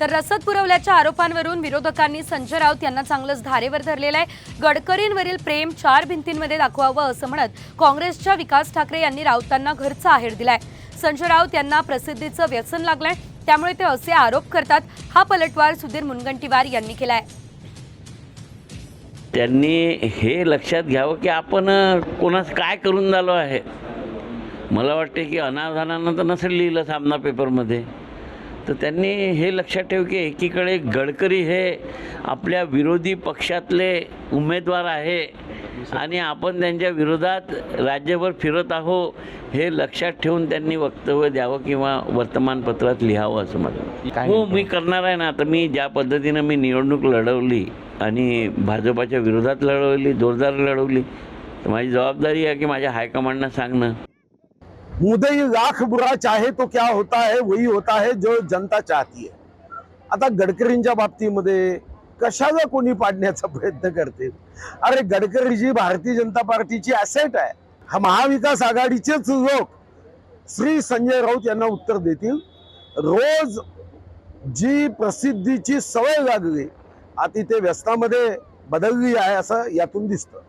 तर रसद पुरवल्याच्या आरोपांवरून विरोधकांनी संजय राऊत यांना चांगलंच धारेवर धरलेलं आहे. गडकरींवरील प्रेम चार भिंतींमध्ये दाखवावं असं म्हणत काँग्रेसच्या विकास ठाकरे यांनी राऊतांना घरचा आहेर दिलाय. संजय राऊत यांना प्रसिद्धीचं व्यसन लागलंय. त्यामुळे ते असे आरोप करतात हा पलटवार सुधीर मुनगंटीवार यांनी केलाय. त्यांनी हे लक्षात घ्यावं की आपण कोणास काय करून झालो आहे? मला वाटते की अनावधानानं तर नसेल लिहिलं सामना पेपरमध्ये तर त्यांनी हे लक्षात ठेव की एकीकडे गडकरी हे आपल्या विरोधी पक्षातले उमेदवार आहे आणि आपण त्यांच्या विरोधात राज्यभर फिरत आहो हे लक्षात ठेवून त्यांनी वक्तव्य द्यावं किंवा वर्तमानपत्रात लिहावं असं मला हो मी करणार आहे ना. आता मी ज्या पद्धतीनं मी निवडणूक लढवली आणि भाजपाच्या विरोधात लढवली जोरदार लढवली तर माझी जबाबदारी आहे की माझ्या हायकमांडना सांगणं. मुदई लाख बुरा चाहे तो क्या होता है वही होता है जो जनता चाहती है. आता गडकरींच्या बाबतीमध्ये कशाला कोणी पाडण्याचा प्रयत्न करते? अरे गडकरीजी भारतीय जनता पार्टीची ॲसेट आहे हा महाविकास आघाडीचेच लोक. श्री संजय राऊत यांना उत्तर देतील. रोज जी प्रसिद्धीची सवय लागली आता ते व्यसनामध्ये बदलली आहे असं यातून दिसतं.